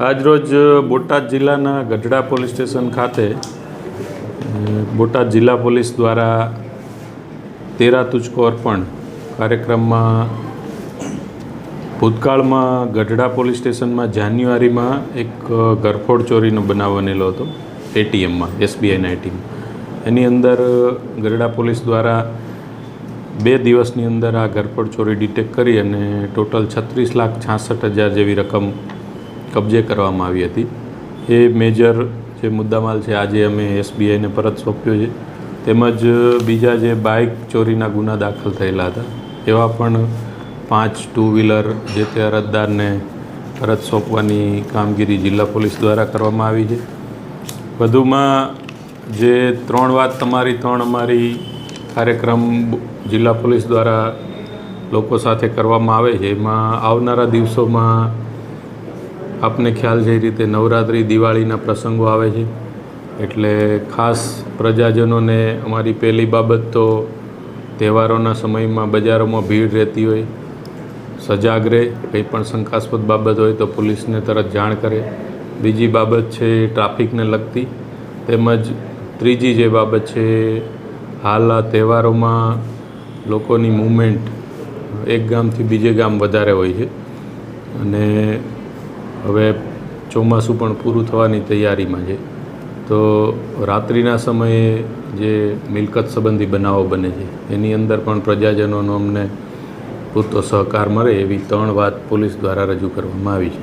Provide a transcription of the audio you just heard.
આજરોજ બોટાદ જિલ્લાના Gadhada police station ખાતે બોટાદ જિલ્લા પોલીસ દ્વારા તેરા તુચકો અર્પણ કાર્યક્રમમાં ભૂતકાળમાં ગઢડા પોલીસ સ્ટેશનમાં જાન્યુઆરીમાં એક ઘરફોડ ચોરીનો બનાવ બનેલો હતો, એટીએમમાં, એસબીઆઈના એટીએમ એની અંદર ગઢડા પોલીસ દ્વારા બે દિવસની અંદર આ ઘરફોડ ચોરી ડિટેક્ટ કરી અને ટોટલ છત્રીસ લાખ છાસઠ હજાર જેવી રકમ કબજે કરવામાં આવી હતી. એ મેજર જે મુદ્દામાલ છે, આજે અમે એસબીઆઈને પરત સોંપ્યો છે. તેમજ બીજા જે બાઇક ચોરીના ગુના દાખલ થયેલા હતા. એવા પણ પાંચ ટુ વ્હીલર જે તે અરજદારને પરત સોંપવાની કામગીરી જિલ્લા પોલીસ દ્વારા કરવામાં આવી છે. વધુમાં જે ત્રણ વાત તમારી, ત્રણ અમારી કાર્યક્રમ જિલ્લા પોલીસ દ્વારા લોકો સાથે કરવામાં આવે છે, એમાં આવનારા દિવસોમાં આપને ખ્યાલ એ રીતે નવરાત્રિ, દિવાળીના પ્રસંગો આવે છે. એટલે ખાસ પ્રજાજનોને અમારી પહેલી બાબત તો તહેવારોના સમયમાં બજારોમાં ભીડ રહેતી હોય, સજાગ રહે, કંઈ પણ શંકાસ્પદ બાબત હોય તો પોલીસને તરત જાણ કરે. બીજી બાબત છે ટ્રાફિકને લગતી. તેમજ ત્રીજી જે બાબત છે, હાલ આ તહેવારોમાં લોકોની મૂવમેન્ટ એક ગામથી બીજે ગામ વધારે હોય છે. અને હવે ચોમાસું પણ પૂરું થવાની તૈયારીમાં છે. તો રાત્રિના સમયે જે મિલકત સંબંધી બનાવો બને છે, એની અંદર પણ પ્રજાજનોનો અમને પૂરતો સહકાર મળે એવી ત્રણ વાત પોલીસ દ્વારા રજૂ કરવામાં આવી છે.